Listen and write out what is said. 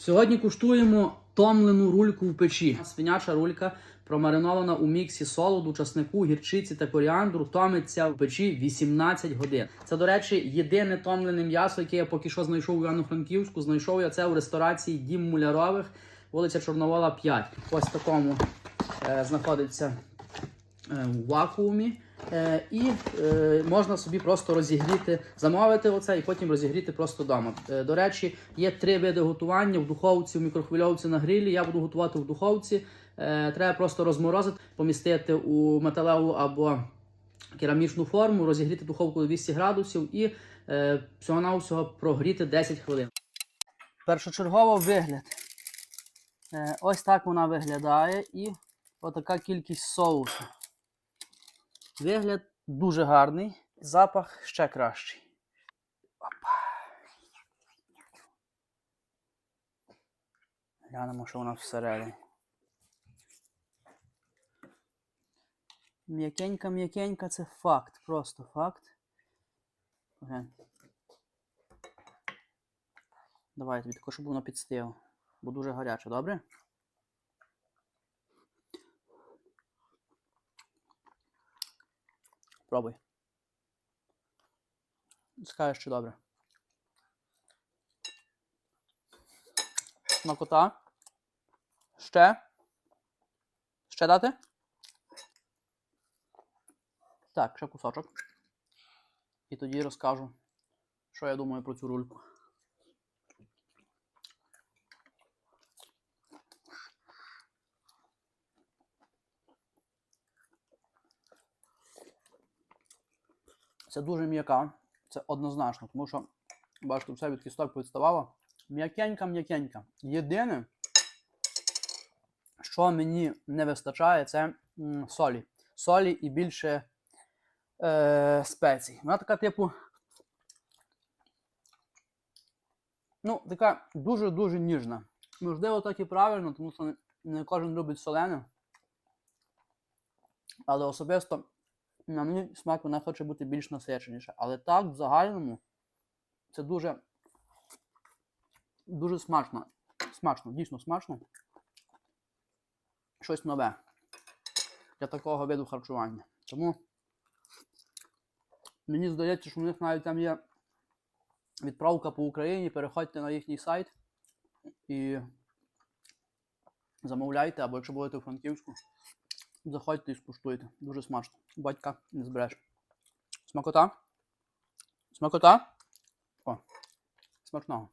Сьогодні куштуємо томлену рульку в печі. Свиняча рулька промаринована у міксі солоду, часнику, гірчиці та коріандру. Томиться в печі 18 годин. Це, до речі, єдине томлене м'ясо, яке я поки що знайшов у Івано-Франківську. Знайшов я це у ресторації Дім Мулярових, вулиця Чорновола 5. Ось такому е, знаходиться е, в вакуумі. Е, і е, можна собі просто розігріти, замовити оце і потім розігріти просто вдома. Е, до речі, є три види готування в духовці, в мікрохвильовці на грилі. Я буду готувати в духовці. Треба просто розморозити, помістити у металеву або керамічну форму, розігріти духовку до 200 градусів і е, всього-навсього прогріти 10 хвилин. Першочергово вигляд. Ось так вона виглядає і отака кількість соусу. Вигляд дуже гарний, запах ще кращий. Опа. Глянемо, що у нас всередині. М'якенька, м'якенька це факт, просто факт. Глянь. Давай також, щоб воно підстило. Бо дуже гаряче, добре? Пробуй. Скажеш, що добре. Смакота. Ще. Ще дати? Так, ще кусочок. І тоді розкажу, що я думаю про цю рульку. Це дуже м'яка, це однозначно, тому що, бачите, все від кісток відставало. М'якенька, м'якенька. Єдине, що мені не вистачає, це солі. Солі і більше е, спецій. Вона така, типу. Ну, така дуже-дуже ніжна. Можливо, так і правильно, тому що не кожен любить солене. Але особисто на мені смак вона хоче бути більш насиченіша. Але так, в загальному, це дуже дуже смачно. Смачно, дійсно смачно. Щось нове для такого виду харчування. Тому мені здається, що в них навіть там є відправка по Україні. Переходьте на їхній сайт і замовляйте, або якщо будете у Франківську, заходьте і скуштуйте. Дуже смачно. Батька не збереш. Смакота? Смакота? О, смачного.